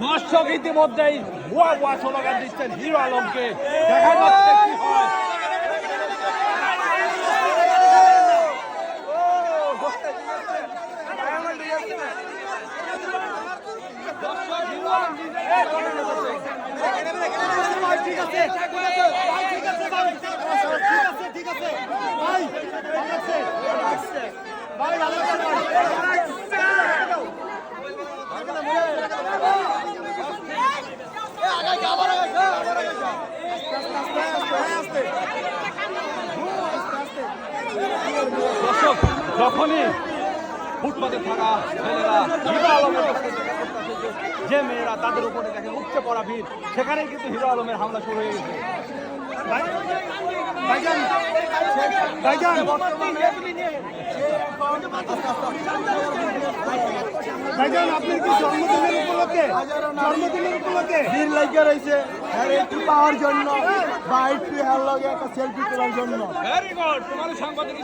দর্শক ইতিমধ্যেই ভুয়া বুয়া স্লোগান দিচ্ছেন হিরো আলমকে দেখা যাচ্ছে কি হয় ঠিক আছে ঠিক আছে ভাই ভাই যখনই ফুটপাতে থাকা ছেলেরা হিরো আলমের যে- মেয়েরা তাদের উপরে দেখেন উপচে পড়া ভিড় সেখানেই কিন্তু হিরো আলমের হামলা শুরু হয়ে গেছে ভাইজান ভাইজান আপনার কি জন্মদিনের উপলক্ষে? জন্মদিনের উপলক্ষে? ভিড় লাগিয়ে রয়েছে। আর একটু পাওয়ার জন্য। বা একটু হার লগে একটা সেলফি তোলার জন্য। ভেরি গুড তোমার সাংবাদিক